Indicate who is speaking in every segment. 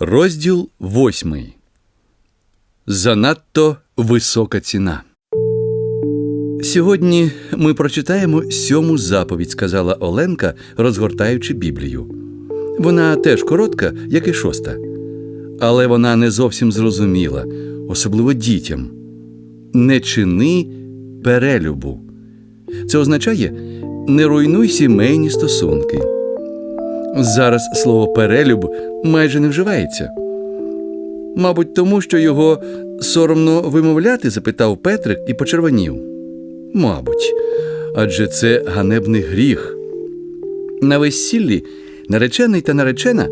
Speaker 1: Розділ восьмий. Занадто висока ціна. Сьогодні ми прочитаємо сьому заповідь, сказала Оленка, розгортаючи Біблію. Вона теж коротка, як і шоста. Але вона не зовсім зрозуміла, особливо дітям. Не чини перелюбу. Це означає не руйнуй сімейні стосунки. Зараз слово перелюб майже не вживається. Мабуть, тому що його соромно вимовляти, запитав Петрик і почервонів. Мабуть, адже це ганебний гріх. На весіллі наречений та наречена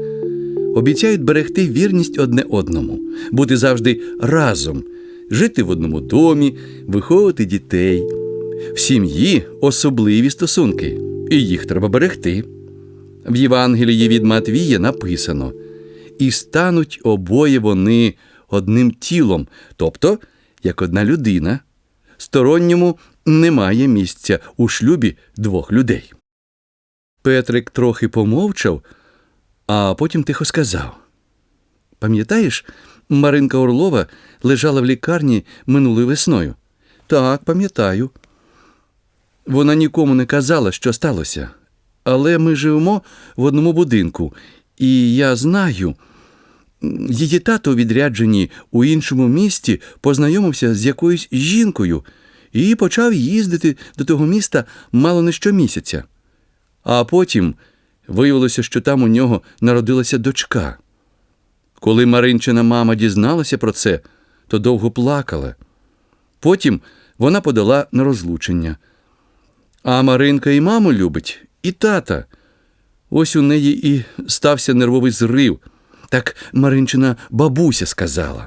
Speaker 1: обіцяють берегти вірність одне одному, бути завжди разом, жити в одному домі, виховувати дітей. В сім'ї особливі стосунки, і їх треба берегти. В Євангелії від Матвія написано: і стануть обоє вони одним тілом, тобто як одна людина. Сторонньому немає місця у шлюбі двох людей. Петрик трохи помовчав, а потім тихо сказав: Пам'ятаєш, Маринка Орлова лежала в лікарні минулою весною? Так, пам'ятаю. Вона нікому не казала, що сталося. Але ми живемо в одному будинку, і я знаю, її тато у відрядженні у іншому місті познайомився з якоюсь жінкою і почав їздити до того міста мало не щомісяця. А потім виявилося, що там у нього народилася дочка. Коли Маринчина мама дізналася про це, то довго плакала. Потім вона подала на розлучення. А Маринка і маму любить, і тата. Ось у неї і стався нервовий зрив. Так Маринчина бабуся сказала.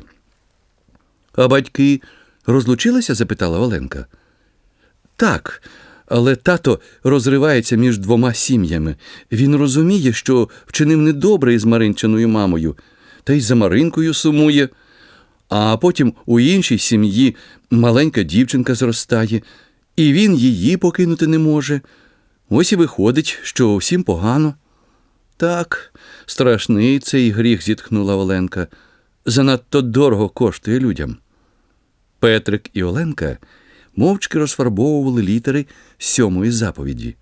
Speaker 1: А батьки розлучилися? запитала Оленка. Так, але тато розривається між двома сім'ями. Він розуміє, що вчинив недобре із Маринчиною мамою, та й за Маринкою сумує. А потім у іншій сім'ї маленька дівчинка зростає, і він її покинути не може. Ось і виходить, що всім погано. Так, страшний цей гріх, зітхнула Оленка. Занадто дорого коштує людям. Петрик і Оленка мовчки розфарбовували літери сьомої заповіді.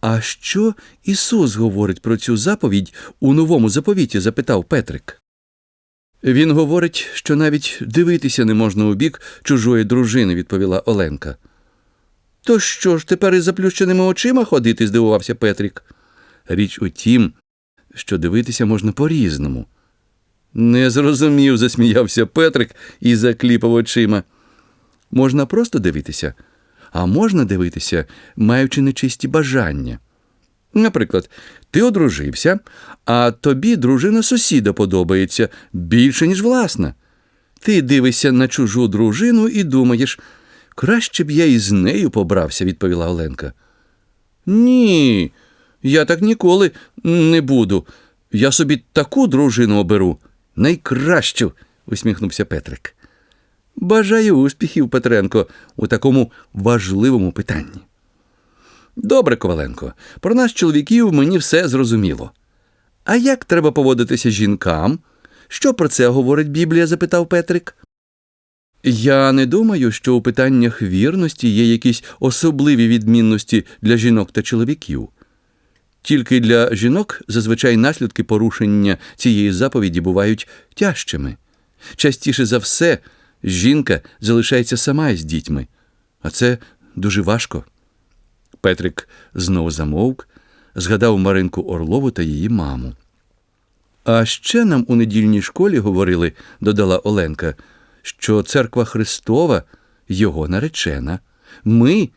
Speaker 1: А що Ісус говорить про цю заповідь у новому заповіті? запитав Петрик. Він говорить, що навіть дивитися не можна у бік чужої дружини, відповіла Оленка. То що ж, тепер із заплющеними очима ходити? здивувався Петрик. Річ у тім, що дивитися можна по-різному. Не зрозумів, засміявся Петрик і закліпав очима. Можна просто дивитися, а можна дивитися, маючи нечисті бажання. Наприклад, ти одружився, а тобі дружина сусіда подобається більше, ніж власна. Ти дивишся на чужу дружину і думаєш, краще б я із нею побрався, відповіла Оленка. Ні, я так ніколи не буду. Я собі таку дружину оберу. Найкращу, усміхнувся Петрик. Бажаю успіхів, Петренко, у такому важливому питанні. Добре, Коваленко, про нас, чоловіків, мені все зрозуміло. А як треба поводитися жінкам? Що про це говорить Біблія? запитав Петрик. Я не думаю, що у питаннях вірності є якісь особливі відмінності для жінок та чоловіків. Тільки для жінок зазвичай наслідки порушення цієї заповіді бувають тяжчими. Частіше за все, жінка залишається сама із дітьми, а це дуже важко. Петрик знову замовк, згадав Маринку Орлову та її маму. А ще нам у недільній школі говорили, додала Оленка, що церква Христова його наречена. Ми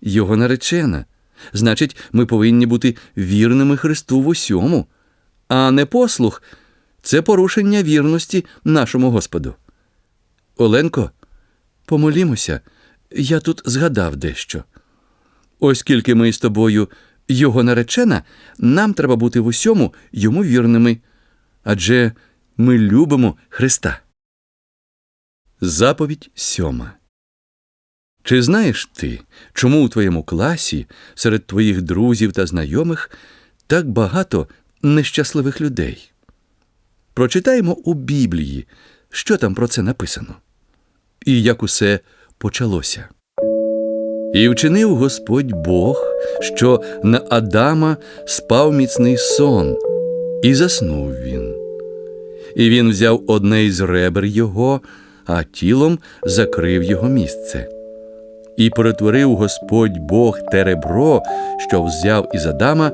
Speaker 1: його наречена. Значить, ми повинні бути вірними Христу в усьому, а не послух це порушення вірності нашому Господу. Оленко, помолімося, я тут згадав дещо. Оскільки ми з тобою його наречена, нам треба бути в усьому йому вірними, адже ми любимо Христа. Заповідь сьома. Чи знаєш ти, чому у твоєму класі, серед твоїх друзів та знайомих, так багато нещасливих людей? Прочитаємо у Біблії, що там про це написано, і як усе почалося. І вчинив Господь Бог, що на Адама спав міцний сон, і заснув він. І він взяв одне із ребер його, а тілом закрив його місце. І перетворив Господь Бог те ребро, що взяв із Адама,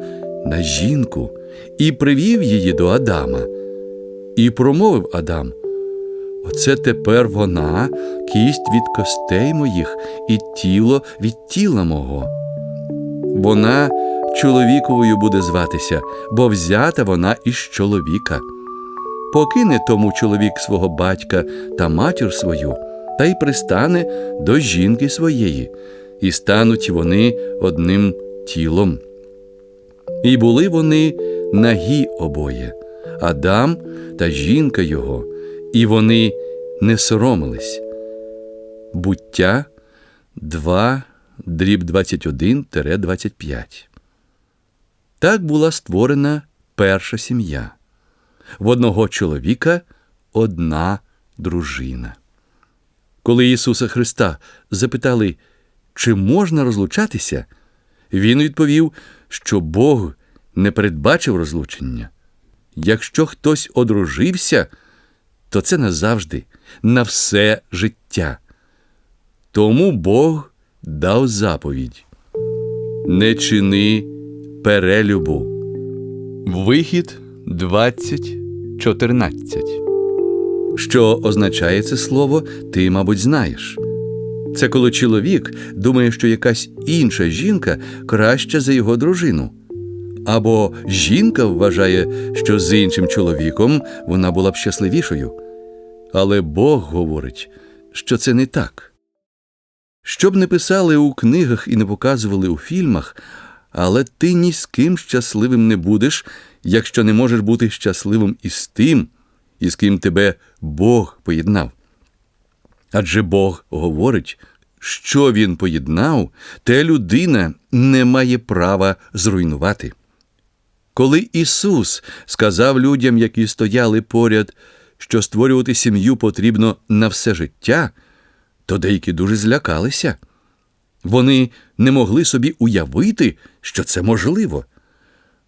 Speaker 1: на жінку, і привів її до Адама. І промовив Адам: Оце тепер вона, кість від костей моїх, і тіло від тіла мого. Вона чоловіковою буде зватися, бо взята вона із чоловіка. Покине тому чоловік свого батька та матір свою, та й пристане до жінки своєї, і стануть вони одним тілом. І були вони нагі обоє, Адам та жінка його, і вони не соромились. Буття 2, дріб 21-25. Так була створена перша сім'я. В одного чоловіка одна дружина. Коли Ісуса Христа запитали, чи можна розлучатися, Він відповів, що Бог не передбачив розлучення. Якщо хтось одружився, то це назавжди, на все життя. Тому Бог дав заповідь Не чини перелюбу. Вихід 20.14 Що означає це слово, ти, мабуть, знаєш. Це коли чоловік думає, що якась інша жінка краща за його дружину. Або жінка вважає, що з іншим чоловіком вона була б щасливішою. Але Бог говорить, що це не так. Щоб не писали у книгах і не показували у фільмах, але ти ні з ким щасливим не будеш, якщо не можеш бути щасливим із тим, із ким тебе Бог поєднав. Адже Бог говорить, що Він поєднав, те людина не має права зруйнувати. Коли Ісус сказав людям, які стояли поряд, що створювати сім'ю потрібно на все життя, то деякі дуже злякалися. Вони не могли собі уявити, що це можливо.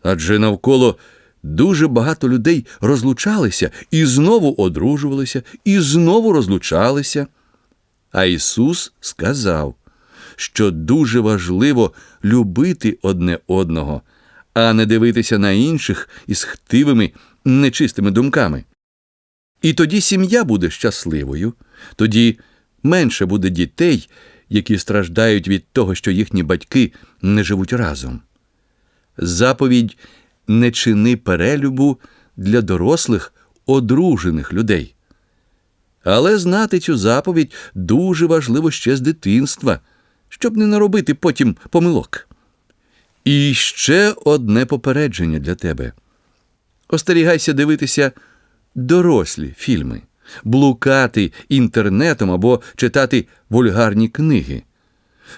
Speaker 1: Адже навколо дуже багато людей розлучалися і знову одружувалися, і знову розлучалися. А Ісус сказав, що дуже важливо любити одне одного, а не дивитися на інших із хтивими, нечистими думками. І тоді сім'я буде щасливою, тоді менше буде дітей, які страждають від того, що їхні батьки не живуть разом. Заповідь не чини перелюбу для дорослих одружених людей. Але знати цю заповідь дуже важливо ще з дитинства, щоб не наробити потім помилок. І ще одне попередження для тебе. Остерігайся дивитися дорослі фільми, блукати інтернетом або читати вульгарні книги.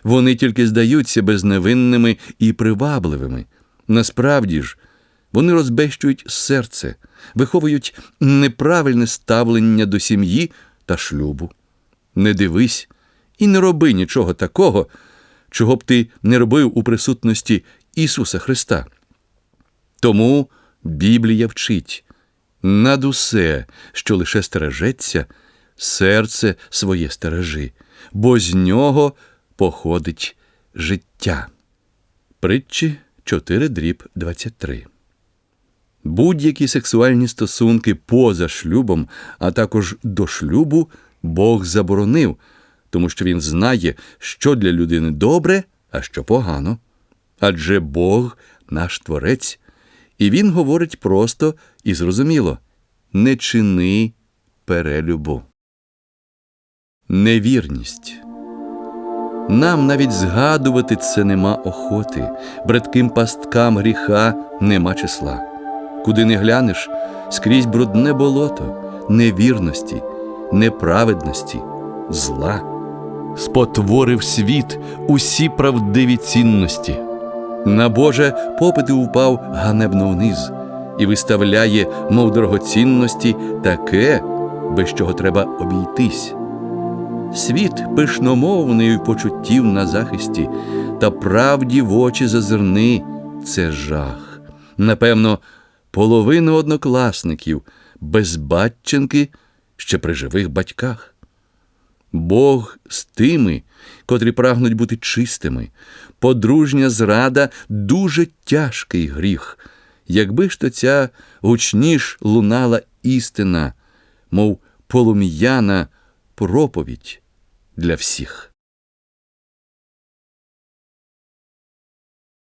Speaker 1: Вони тільки здаються безневинними і привабливими. Насправді ж, вони розбещують серце, виховують неправильне ставлення до сім'ї та шлюбу. Не дивись і не роби нічого такого, чого б ти не робив у присутності Ісуса Христа. Тому Біблія вчить над усе, що лише стережеться, серце своє стережи, бо з нього походить життя. Притчі 4 дріб 23 Будь-які сексуальні стосунки поза шлюбом, а також до шлюбу, Бог заборонив, тому що Він знає, що для людини добре, а що погано. Адже Бог наш Творець, і Він говорить просто і зрозуміло не чини перелюбу. Невірність. Нам навіть згадувати це нема охоти, бридким пасткам гріха нема числа. Куди не глянеш, скрізь брудне болото, невірності, неправедності, зла. Спотворив світ усі правдиві цінності. На Боже попити упав ганебно вниз, і виставляє, мов дорогоцінності, таке, без чого треба обійтись. Світ пишномовний почуттів на захисті, та правді в очі зазирни це жах. Напевно, половина однокласників без батченки ще при живих батьках. Бог з тими, котрі прагнуть бути чистими, подружня зрада дуже тяжкий гріх. Якби ж то ця гучніш лунала істина, мов полум'яна проповідь для всіх.